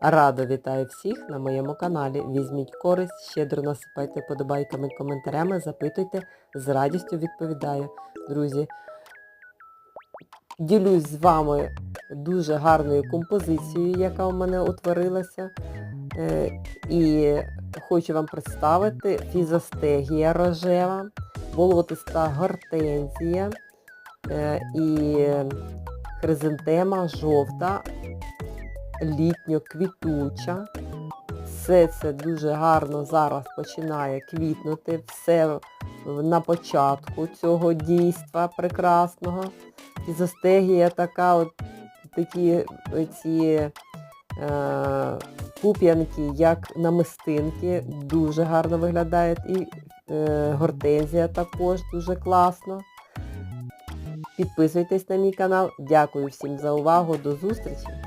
Радо вітаю всіх на моєму каналі. Візьміть користь, щедро насипайте подобайками, коментарями, запитуйте, з радістю відповідаю. Друзі, ділюсь з вами дуже гарною композицією, яка у мене утворилася. Е, І хочу вам представити фізостегія рожева, болотиста гортензія е, і хризантема жовта, літньо-квітуча. Все це дуже гарно зараз починає квітнути. Все на початку цього дійства прекрасного. Фізостегія така, от такі ці е, пуп'янки, як намистинки, дуже гарно виглядають. І е, гортензія також дуже класно. Підписуйтесь на мій канал. Дякую всім за увагу. До зустрічі!